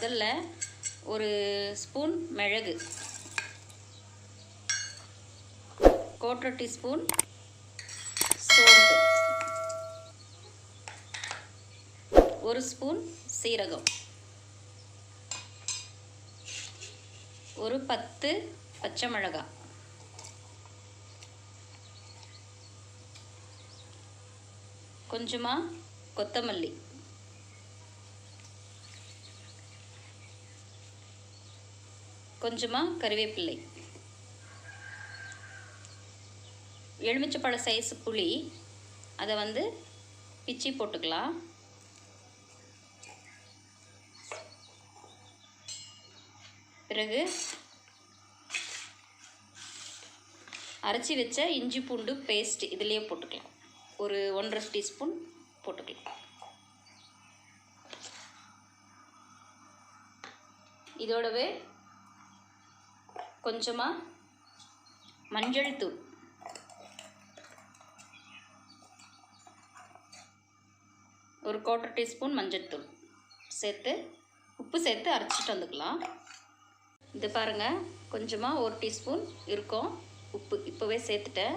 முதல்ல ஒரு ஸ்பூன் மிளகு. கோட்டரை டீஸ்பூன் சோம்பு. ஒரு ஸ்பூன் சீரகம். ஒரு பத்து பச்சை மிளகாய் கொஞ்சமாக கொத்தமல்லி. கொஞ்சமாக கருவேப்பிள்ளை. எலுமிச்சப்பழ சைஸ் புளி அதை வந்து பிச்சி போட்டுக்கலாம். பிறகு அரைச்சி வச்ச இஞ்சி பூண்டு பேஸ்ட் இதுலேயே போட்டுக்கலாம். ஒரு ஒன்றரை டீஸ்பூன் போட்டுக்கலாம். இதோடவே கொஞ்சமாக மஞ்சள் தூள். ஒரு குவார்ட்டர் டீஸ்பூன் மஞ்சள் தூள். சேர்த்து உப்பு சேர்த்து அரைச்சிட்டு வந்துக்கலாம். இது பாருங்கள் கொஞ்சமாக ஒரு டீஸ்பூன் இருக்கும் உப்பு. இப்போவே சேர்த்துட்டேன்.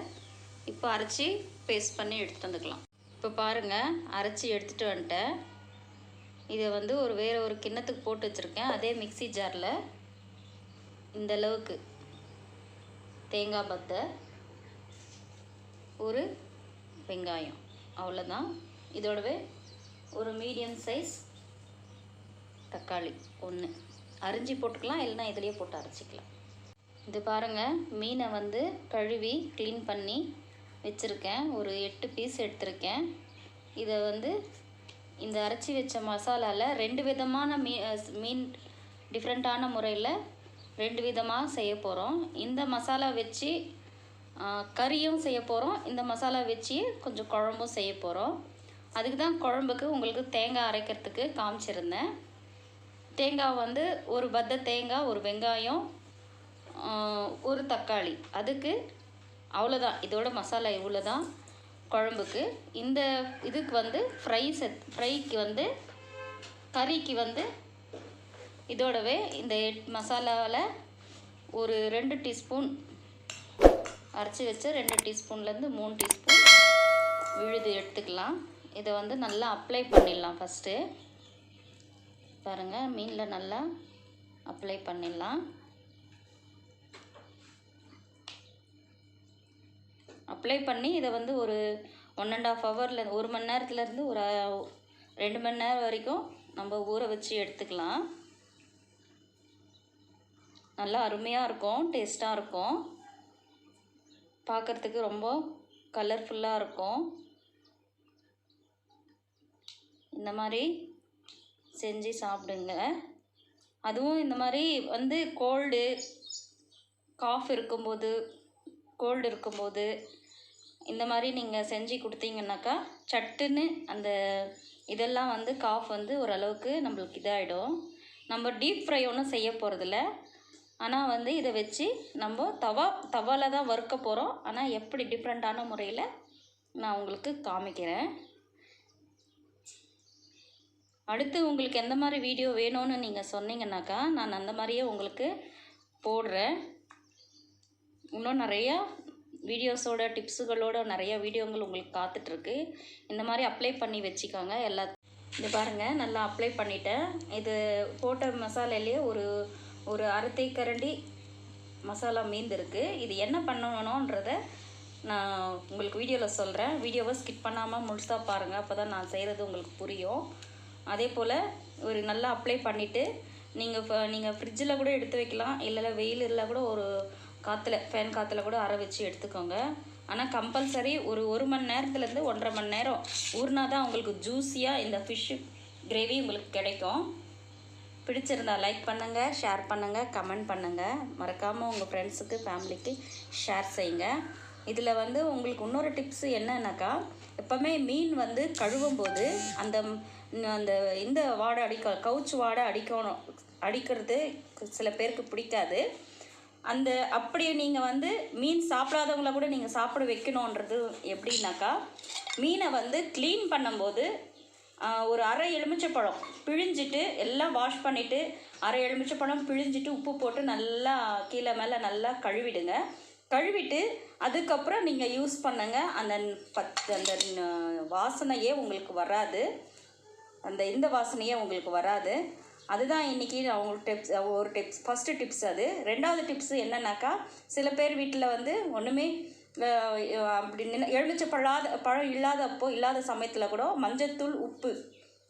இப்போ அரைச்சி பேஸ்ட் பண்ணி எடுத்துகிட்டு வந்துக்கலாம். இப்போ பாருங்கள் அரைச்சி எடுத்துகிட்டு வந்துட்டேன். இதை வந்து ஒரு வேறு ஒரு கிண்ணத்துக்கு போட்டு வச்சுருக்கேன். அதே மிக்ஸி ஜாரில் இந்த அளவுக்கு தேங்காய் பத்தை ஒரு வெங்காயம். அவ்வளோதான் இதோடவே ஒரு மீடியம் சைஸ் தக்காளி ஒன்று அரிஞ்சு போட்டுக்கலாம் இல்லைன்னா இதுலேயே போட்டு அரைச்சிக்கலாம். இது பாருங்கள் மீனை வந்து கழுவி க்ளீன் பண்ணி வச்சுருக்கேன். ஒரு எட்டு பீஸ் எடுத்திருக்கேன். இதை வந்து இந்த அரைச்சி வச்ச மசாலாவில் ரெண்டு விதமான மீ மீன் டிஃப்ரெண்ட்டான முறையில் ரெண்டு விதமாக செய்ய போகிறோம் இந்த மசாலா வச்சு கறியும் செய்ய போகிறோம் இந்த மசாலா வச்சு கொஞ்சம் குழம்பும் செய்ய போகிறோம் அதுக்கு தான் குழம்புக்கு உங்களுக்கு தேங்காய் அரைக்கிறதுக்கு காமிச்சிருந்தேன். தேங்காய் வந்து ஒரு பத்த தேங்காய் ஒரு வெங்காயம் ஒரு தக்காளி. அதுக்கு அவ்வளோதான் இதோட மசாலா இவ்வளோ தான் குழம்புக்கு. இந்த இதுக்கு வந்து ஃப்ரை செத் ஃப்ரைக்கு வந்து கறிக்கு வந்து இதோடவே இந்த எட் மசாலாவில் ஒரு ரெண்டு டீஸ்பூன் அரைச்சி வச்சு ரெண்டு டீஸ்பூன்லேருந்து மூணு டீஸ்பூன் விழுது எடுத்துக்கலாம். இதை வந்து நல்லா அப்ளை பண்ணிடலாம் ஃபஸ்ட்டு பாருங்கள் மீனில் நல்லா அப்ளை பண்ணிடலாம். அப்ளை பண்ணி இதை வந்து ஒரு ஒன் அண்ட் ஆஃப் ஹவரில் ஒரு மணி நேரத்துலேருந்து ஒரு ரெண்டு மணி நேரம் வரைக்கும் நம்ம ஊற வச்சு எடுத்துக்கலாம். நல்லா அருமையாக இருக்கும் டேஸ்ட்டாக இருக்கும். பார்க்குறதுக்கு ரொம்ப கலர்ஃபுல்லாக இருக்கும். இந்த மாதிரி செஞ்சு சாப்பிடுங்க. அதுவும் இந்த மாதிரி வந்து கோல்டு காஃப் இருக்கும்போது கோல்டு இருக்கும்போது இந்த மாதிரி நீங்கள் செஞ்சு கொடுத்தீங்கன்னாக்கா சட்டுன்னு அந்த இதெல்லாம் வந்து காஃப் வந்து ஓரளவுக்கு நம்மளுக்கு இதாகிடும் நம்ம டீப் ஃப்ரை ஒன்றும் செய்ய போகிறதில்ல ஆனால் வந்து இதை வச்சு நம்ம தவா தவால தான் வறுக்க போகிறோம் ஆனால் எப்படி டிஃப்ரெண்ட்டான முறையில் நான் உங்களுக்கு காமிக்கிறேன். அடுத்து உங்களுக்கு எந்த மாதிரி வீடியோ வேணும்னு நீங்கள் சொன்னீங்கன்னாக்கா நான் அந்த மாதிரியே உங்களுக்கு போடுறேன். இன்னும் நிறையா வீடியோஸோட டிப்ஸுகளோட நிறையா வீடியோங்கள் உங்களுக்கு காத்துட்ருக்கு. இந்த மாதிரி அப்ளை பண்ணி வச்சுக்கோங்க எல்லா இது பாருங்கள் நல்லா அப்ளை பண்ணிட்டேன். இது போட்ட மசாலையிலேயே ஒரு ஒரு அரை கரண்டி மசாலா மீந்திருக்கு. இது என்ன பண்ணணுன்றத நான் உங்களுக்கு வீடியோவில் சொல்கிறேன் வீடியோவை ஸ்கிப் பண்ணாமல் முழுசாக பாருங்கள் அப்போ தான் நான் செய்கிறது உங்களுக்கு புரியும். அதே போல் ஒரு நல்லா அப்ளை பண்ணிவிட்டு நீங்கள் இப்போ நீங்கள் ஃப்ரிட்ஜில் கூட எடுத்து வைக்கலாம். இல்லை வெயில் இல்லை கூட ஒரு காற்றுல ஃபேன் காற்றுல கூட அரை வச்சு எடுத்துக்கோங்க. ஆனால் கம்பல்சரி ஒரு ஒரு மணி நேரத்துலேருந்து ஒன்றரை மணி நேரம் ஊறினா தான் உங்களுக்கு ஜூஸியாக இந்த ஃபிஷ்ஷு கிரேவி உங்களுக்கு கிடைக்கும். பிடிச்சிருந்தா லைக் பண்ணுங்கள் ஷேர் பண்ணுங்கள் கமெண்ட் பண்ணுங்கள் மறக்காமல் உங்கள் ஃப்ரெண்ட்ஸுக்கு ஃபேமிலிக்கு ஷேர் செய்யுங்க. இதில் வந்து உங்களுக்கு இன்னொரு டிப்ஸ் என்னன்னாக்கா எப்போவுமே மீன் வந்து கழுவும் போது அந்த அந்த இந்த வாடை அடிக்க கவுச்சு வாடை அடிக்கணும் அடிக்கிறது சில பேருக்கு பிடிக்காது. அந்த அப்படி நீங்கள் வந்து மீன் சாப்பிடாதவங்கள கூட நீங்கள் சாப்பிட வைக்கணுன்றது எப்படின்னாக்கா மீனை வந்து க்ளீன் பண்ணும்போது ஒரு அரை எலுமிச்சப்பழம் பிழிஞ்சிட்டு எல்லாம் வாஷ் பண்ணிவிட்டு அரை எலுமிச்சப்பழம் பிழிஞ்சிட்டு உப்பு போட்டு நல்லா கீழே மேலே நல்லா கழுவிடுங்க. கழுவிட்டு அதுக்கப்புறம் நீங்கள் யூஸ் பண்ணுங்கள் அந்த பத் அந்த வாசனையே உங்களுக்கு வராது. அந்த இந்த வாசனையே உங்களுக்கு வராது. அதுதான் இன்றைக்கி நான் உங்களுக்கு டிப்ஸ் ஒரு டிப்ஸ் ஃபஸ்ட்டு டிப்ஸ் அது. ரெண்டாவது டிப்ஸ் என்னன்னாக்கா சில பேர் வீட்டில் வந்து ஒன்றுமே அப்படி நின்னு- எலுமிச்சை பழாத பழம் இல்லாதப்போ இல்லாத சமயத்தில் கூட மஞ்சத்தூள் உப்பு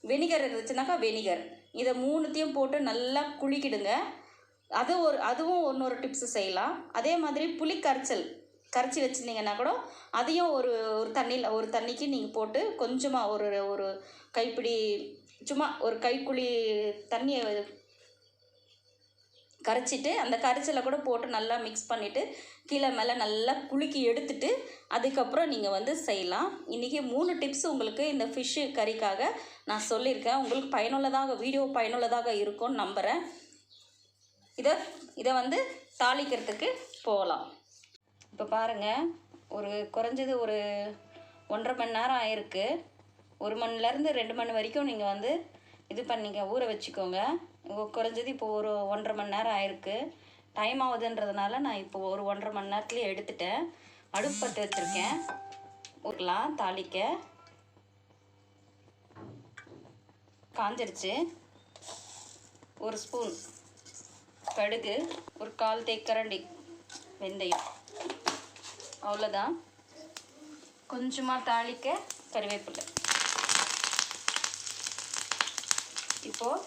வெனிகர் இருந்துச்சுனாக்கா வெனிகர். இதை மூணுத்தையும் போட்டு நல்லா குளிக்கிடுங்க. அது ஒரு அதுவும் இன்னொரு டிப்ஸு செய்யலாம். அதே மாதிரி புளி கரைச்சல் கரைச்சி வச்சுருந்தீங்கன்னா கூட அதையும் ஒரு ஒரு தண்ணியில் ஒரு தண்ணிக்கு நீங்கள் போட்டு கொஞ்சமாக ஒரு ஒரு கைப்பிடி சும்மா ஒரு கைக்குழி தண்ணியை கரைச்சிட்டு அந்த கரைச்சலை கூட போட்டு நல்லா மிக்ஸ் பண்ணிவிட்டு கீழே மேலே நல்லா குலுக்கி எடுத்துட்டு அதுக்கப்புறம் நீங்கள் வந்து செய்யலாம். இன்றைக்கி மூணு டிப்ஸ் உங்களுக்கு இந்த ஃபிஷ்ஷு கறிக்காக நான் சொல்லியிருக்கேன். உங்களுக்கு பயனுள்ளதாக வீடியோ பயனுள்ளதாக இருக்கும்னு நம்புகிறேன் இதை இதை வந்து தாளிக்கிறதுக்கு போகலாம். இப்போ பாருங்கள் ஒரு குறைஞ்சது ஒரு ஒன்றரை மணி நேரம் ஆயிருக்கு. ஒரு மணிலேருந்து ரெண்டு மணி வரைக்கும் நீங்கள் வந்து இது பண்ணிக்க ஊற வச்சுக்கோங்க. குறைஞ்சது இப்போ ஒரு ஒன்றரை மணி நேரம் ஆயிருக்கு. டைம் ஆகுதுன்றதுனால நான் இப்போ ஒரு ஒன்றரை மணி நேரத்துலேயே எடுத்துட்டேன். அடுப்பு பற்ற வச்சுருக்கேன். ஊறலாம் தாளிக்க. காஞ்சிருச்சு. ஒரு ஸ்பூன் கடுகு ஒரு கால் தேக்கரண்டி வெந்தயம். அவ்வளோதான் கொஞ்சமாக தாளிக்க கருவேப்பிலை இப்போது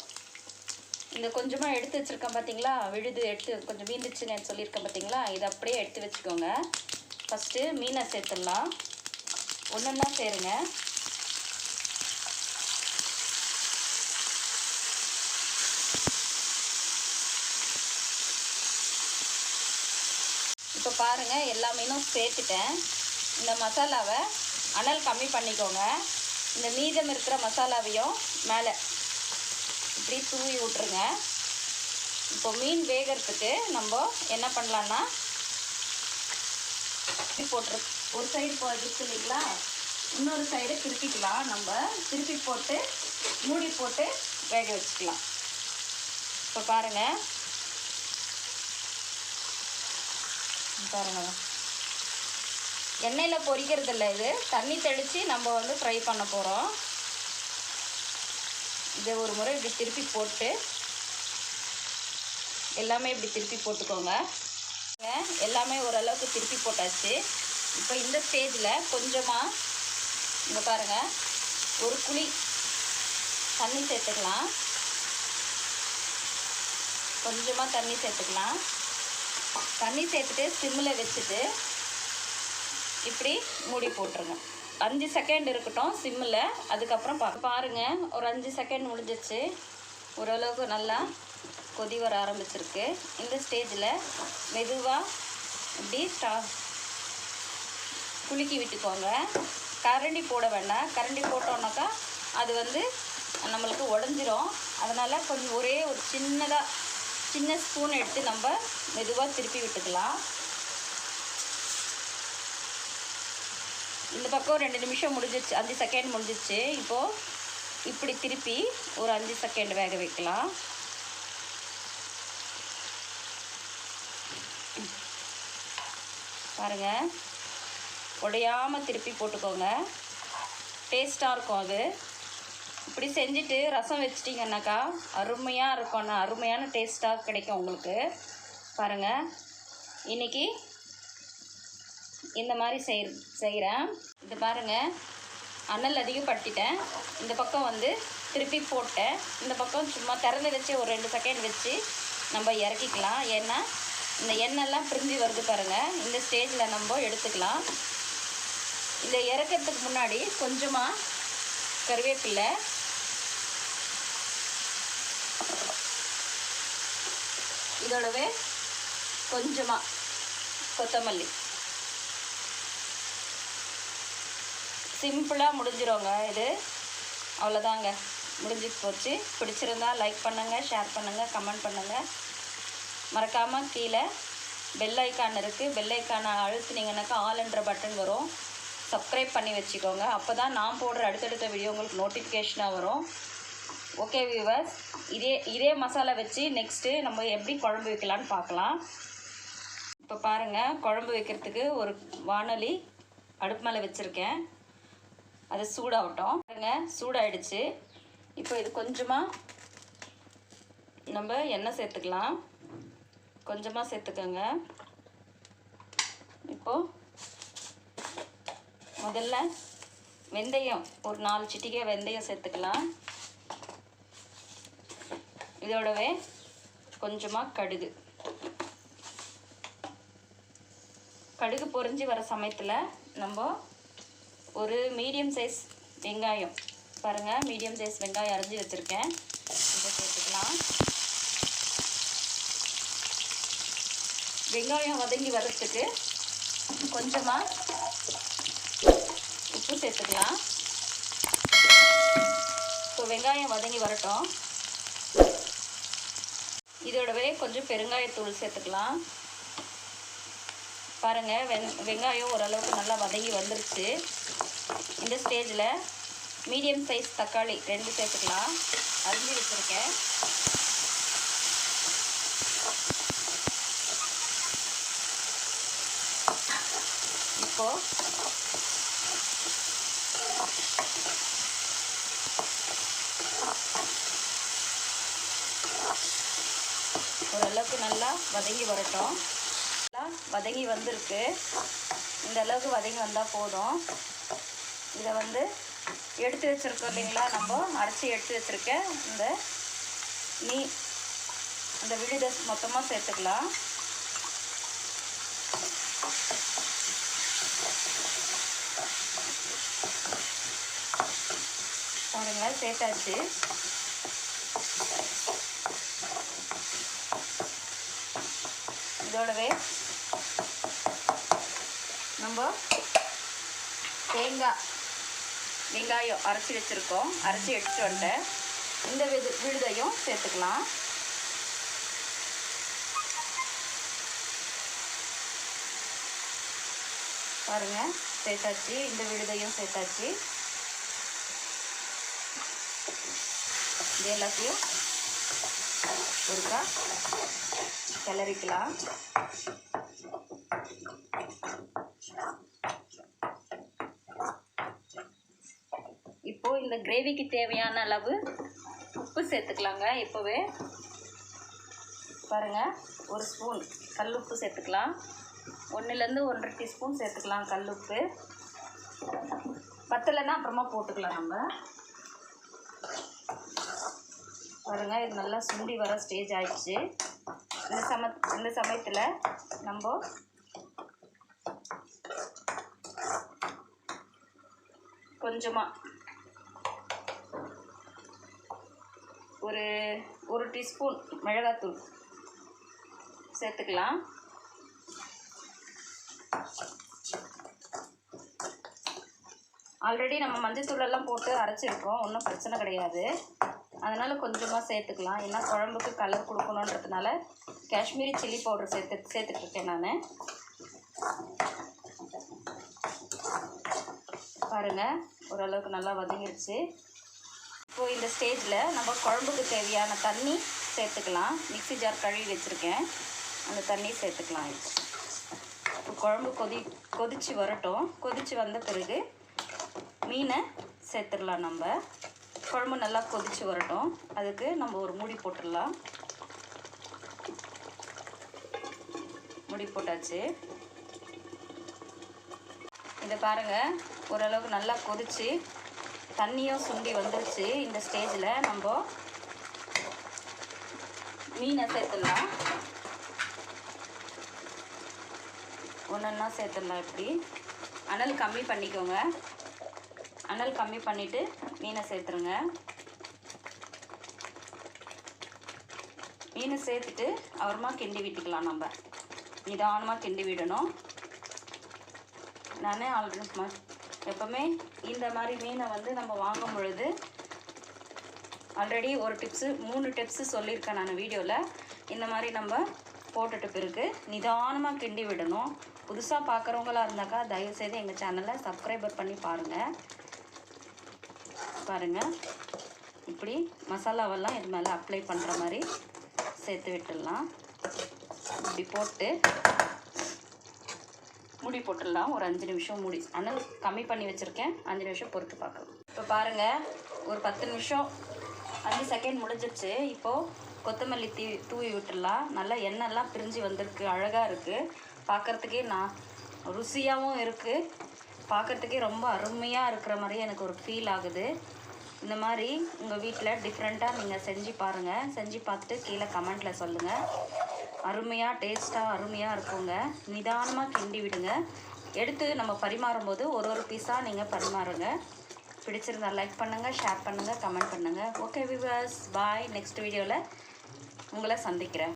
இந்த கொஞ்சமாக எடுத்து வச்சுருக்கேன் பார்த்தீங்களா விழுது எடுத்து கொஞ்சம் மீந்துச்சுன்னு சொல்லியிருக்கேன் பார்த்தீங்களா இதை அப்படியே எடுத்து வச்சுக்கோங்க. ஃபஸ்ட்டு மீனை சேர்த்துடலாம். ஒன்றுன்னா சேருங்க. இப்போ பாருங்கள் எல்லா மீனும் சேர்த்துட்டேன். இந்த மசாலாவை அனல் கம்மி பண்ணிக்கோங்க. இந்த மீதம் இருக்கிற மசாலாவையும் மேலே இப்படி தூவி விட்ருங்க இப்போ மீன் வேகிறதுக்கு நம்ம என்ன பண்ணலான்னா திருப்பி போட்டுரு ஒரு சைடு போயிடுச்சு இல்லைங்களா? இன்னொரு சைடு திருப்பிக்கலாம். நம்ம திருப்பி போட்டு மூடி போட்டு வேக வச்சுக்கலாம். இப்போ பாருங்கள் பாருங்க. எண்ணெயில் பொரிக்கிறது இல்லை இது. தண்ணி தெளித்து நம்ம வந்து ஃப்ரை பண்ண போகிறோம் இதை ஒரு முறை இப்படி திருப்பி போட்டு எல்லாமே இப்படி திருப்பி போட்டுக்கோங்க. எல்லாமே ஓரளவுக்கு திருப்பி போட்டாச்சு. இப்போ இந்த ஸ்டேஜில் கொஞ்சமாக இங்கே பாருங்கள் ஒரு குழி தண்ணி சேர்த்துக்கலாம். கொஞ்சமாக தண்ணி சேர்த்துக்கலாம். தண்ணி சேர்த்துட்டு சிம்மில் வச்சுட்டு இப்படி மூடி போட்டுருங்க. அஞ்சு செகண்ட் இருக்கட்டும் சிம்மில் அதுக்கப்புறம் பா பாருங்கள் ஒரு அஞ்சு செகண்ட் முடிஞ்சிச்சு ஓரளவுக்கு நல்லா கொதி வர ஆரம்பிச்சிருக்கு. இந்த ஸ்டேஜில் மெதுவாக இப்படி ஸ்டா குலுக்கி விட்டுக்கோங்க. கரண்டி போட வேண்டாம். கரண்டி போட்டோன்னாக்கா அது வந்து நம்மளுக்கு உடஞ்சிரும். அதனால் கொஞ்சம் ஒரே ஒரு சின்னதாக சின்ன ஸ்பூன் எடுத்து நம்ம மெதுவாக திருப்பி விட்டுக்கலாம். இந்த பக்கம் ரெண்டு நிமிஷம் முடிஞ்சிச்சு அஞ்சு செகண்ட் முடிஞ்சிச்சு இப்போது இப்படி திருப்பி ஒரு அஞ்சு செகண்ட் வேக வைக்கலாம். பாருங்கள் உடையாமல் திருப்பி போட்டுக்கோங்க. டேஸ்ட்டாக இருக்கும் அது. இப்படி செஞ்சுட்டு ரசம் வச்சிட்டிங்கன்னாக்கா அருமையாக இருக்கும். அருமையான டேஸ்ட்டாக கிடைக்கும் உங்களுக்கு. பாருங்கள் இன்றைக்கி இந்த மாதிரி செய் செய்கிறேன் இது பாருங்கள் அனல் பட்டிட்டேன். இந்த பக்கம் வந்து திருப்பி போட்டேன். இந்த பக்கம் சும்மா திறந்து வச்சு ஒரு ரெண்டு செகண்ட் வச்சு நம்ம இறக்கிக்கலாம். ஏன்னா இந்த எண்ணெய்லாம் பிரிஞ்சு வருது பாருங்கள் இந்த ஸ்டேஜில் நம்ம எடுத்துக்கலாம். இதை இறக்கிறதுக்கு முன்னாடி கொஞ்சமாக கருவேப்பில்லை இதோடவே கொஞ்சமாக கொத்தமல்லி. சிம்பிளாக முடிஞ்சிருங்க இது. அவ்வளோதாங்க. முடிஞ்சு போச்சு. பிடிச்சிருந்தா லைக் பண்ணுங்கள் ஷேர் பண்ணுங்கள் கமெண்ட் பண்ணுங்கள் மறக்காமல் கீழே பெல் ஐக்கான் இருக்குது பெல் ஐக்கானை அழுத்துனீங்கன்னாக்கா ஆல்ன்ற பட்டன் வரும். சப்ஸ்கிரைப் பண்ணி வச்சுக்கோங்க. அப்போ தான் நான் போடுற அடுத்தடுத்த வீடியோ உங்களுக்கு நோட்டிஃபிகேஷனாக வரும். ஓகே வியூவர்ஸ் இதே இதே மசாலா வச்சு நெக்ஸ்ட்டு நம்ம எப்படி குழம்பு வைக்கலான்னு பார்க்கலாம். இப்போ பாருங்கள் குழம்பு வைக்கிறதுக்கு ஒரு வானொலி அடுப்பு மேலே வச்சுருக்கேன். அது சூடாகட்டும். பாருங்க சூடாயிடுச்சு. இப்போ இது கொஞ்சமாக நம்ம எண்ணெய் சேர்த்துக்கலாம். கொஞ்சமாக சேர்த்துக்கோங்க. இப்போது முதல்ல வெந்தயம் ஒரு நாலு சிட்டிகை வெந்தயம் சேர்த்துக்கலாம். இதோடவே கொஞ்சமாக கடுகு. கடுகு பொரிஞ்சு வர சமயத்தில் நம்ம ஒரு மீடியம் சைஸ் வெங்காயம். பாருங்கள் மீடியம் சைஸ் வெங்காயம் அரைஞ்சி வச்சுருக்கேன். இதை சேர்த்துக்கலாம். வெங்காயம் வதங்கி வர்றதுக்கு கொஞ்சமாக உப்பு சேர்த்துக்கலாம். இப்போ வெங்காயம் வதங்கி வரட்டும். இதோடவே கொஞ்சம் பெருங்காயத்தூள் சேர்த்துக்கலாம். பாருங்கள் வெங் வெங்காயம் ஓரளவுக்கு நல்லா வதங்கி வந்துருச்சு. இந்த ஸ்டேஜில் மீடியம் சைஸ் தக்காளி ரெண்டு சேர்த்துக்கலாம். அரிஞ்சு வச்சுருக்கேன். இப்போது ஓரளவுக்கு நல்லா வதங்கி வரட்டும். நல்லா வதங்கி வந்திருக்கு. இந்த அளவுக்கு வதங்கி வந்தால் போதும். இதை வந்து எடுத்து வச்சுருக்கோம் இல்லைங்களா? நம்ம அரைச்சி எடுத்து வச்சுருக்க இந்த நீ இந்த விழுதை மொத்தமாக சேர்த்துக்கலாம். பாருங்கள் சேர்த்தாச்சு. இதோடவே நம்ம தேங்காய் வெங்காயம் அரைச்சி வச்சுருக்கோம். அரைச்சி எடுத்துகிட்டு வந்துட்டேன் இந்த விது விழுதையும் சேர்த்துக்கலாம். பாருங்கள் சேர்த்தாச்சு. இந்த விழுதையும் சேர்த்தாச்சு. இது எல்லாத்தையும் ஒருக்கா கிளறிக்கலாம் இப்போ இந்த கிரேவிக்கு தேவையான அளவு உப்பு சேர்த்துக்கலாங்க. இப்போவே பாருங்கள் ஒரு ஸ்பூன் கல் உப்பு சேர்த்துக்கலாம். ஒன்றுலேருந்து ஒன்றரை டீஸ்பூன் சேர்த்துக்கலாம் கல் உப்பு. பத்தலைன்னா அப்புறமா போட்டுக்கலாம் நம்ம. பாருங்கள் இது நல்லா சுண்டி வர ஸ்டேஜ் ஆயிடுச்சு. இந்த சம இந்த சமயத்தில் நம்ம கொஞ்சமாக ஒரு ஒரு டீஸ்பூன் மிளகாத்தூள் சேர்த்துக்கலாம். ஆல்ரெடி நம்ம மஞ்சத்தூளெல்லாம் போட்டு அரைச்சிருக்கோம். ஒன்றும் பிரச்சனை கிடையாது. அதனால் கொஞ்சமாக சேர்த்துக்கலாம். ஏன்னா குழம்புக்கு கலர் கொடுக்கணுன்றதுனால காஷ்மீரி சில்லி பவுடர் சேர்த்து சேர்த்துட்ருக்கேன் நான். பாருங்கள் ஓரளவுக்கு நல்லா வதங்கிருச்சு. இப்போது இந்த ஸ்டேஜில் நம்ம குழம்புக்கு தேவையான தண்ணி சேர்த்துக்கலாம். மிக்ஸி ஜார் கழுவி வச்சுருக்கேன். அந்த தண்ணி சேர்த்துக்கலாம் இப்போ. இப்போ குழம்பு கொதி கொதித்து வரட்டும். கொதித்து வந்த பிறகு மீனை சேர்த்துடலாம் நம்ம. குழம்பு நல்லா கொதித்து வரட்டும். அதுக்கு நம்ம ஒரு மூடி போட்டுடலாம். முடி போட்டாச்சு. இதை பாருங்கள் ஓரளவுக்கு நல்லா கொதித்து தண்ணியும் சுண்டி வந்துருச்சு இந்த ஸ்டேஜில். நம்ம மீனை சேர்த்துடலாம். ஒன்றா சேர்த்துடலாம் இப்படி. அனல் கம்மி பண்ணிக்கோங்க. அனல் கம்மி பண்ணிவிட்டு மீனை சேர்த்துருங்க. மீனை சேர்த்துட்டு அப்புறமா கிண்டி விட்டுக்கலாம் நம்ம. நிதானமாக கிண்டி விடணும். நான் ஆல்ரெடி எப்போவுமே இந்த மாதிரி மீனை வந்து நம்ம வாங்கும் பொழுது ஆல்ரெடி ஒரு டிப்ஸு மூணு டிப்ஸு சொல்லியிருக்கேன் நான் வீடியோவில் இந்த மாதிரி நம்ம போட்டுட்டு பிறகு நிதானமாக கிண்டி விடணும். புதுசாக பார்க்குறவங்களா இருந்தாக்கா தயவுசெய்து எங்கள் சேனலை சப்ஸ்கிரைபர் பண்ணி பாருங்கள் பாருங்கள் இப்படி மசாலாவெல்லாம் இது மேலே அப்ளை பண்ணுற மாதிரி சேர்த்து விட்டுடலாம். இப்படி போட்டு மூடி போட்டுடலாம். ஒரு அஞ்சு நிமிஷம் மூடி. ஆனால் கம்மி பண்ணி வச்சுருக்கேன். அஞ்சு நிமிஷம் பொறுத்து பார்க்கலாம். இப்போ பாருங்கள் ஒரு பத்து நிமிஷம் அஞ்சு செகண்ட் முடிஞ்சிருச்சு. இப்போது கொத்தமல்லி தீ தூவி விட்டுடலாம். நல்லா எண்ணெய்லாம் பிரிஞ்சு வந்திருக்கு. அழகாக இருக்குது பார்க்குறதுக்கே நான் ருசியாகவும் இருக்குது பார்க்குறதுக்கே ரொம்ப அருமையாக இருக்கிற மாதிரி எனக்கு ஒரு ஃபீல் ஆகுது. இந்த மாதிரி உங்கள் வீட்டில் டிஃப்ரெண்ட்டாக நீங்கள் செஞ்சு பாருங்கள் செஞ்சு பார்த்துட்டு கீழே கமெண்ட்டில் சொல்லுங்கள் அருமையாக டேஸ்ட்டாக அருமையாக இருக்குங்க. நிதானமாக கிண்டி விடுங்க. எடுத்து நம்ம பரிமாறும்போது ஒரு ஒரு பீஸாக நீங்கள் பரிமாறுங்க. பிடிச்சிருந்தா லைக் பண்ணுங்கள் ஷேர் பண்ணுங்கள் கமெண்ட் பண்ணுங்கள் ஓகே விவர்ஸ் பாய் நெக்ஸ்ட் வீடியோவில் உங்களை சந்திக்கிறேன்.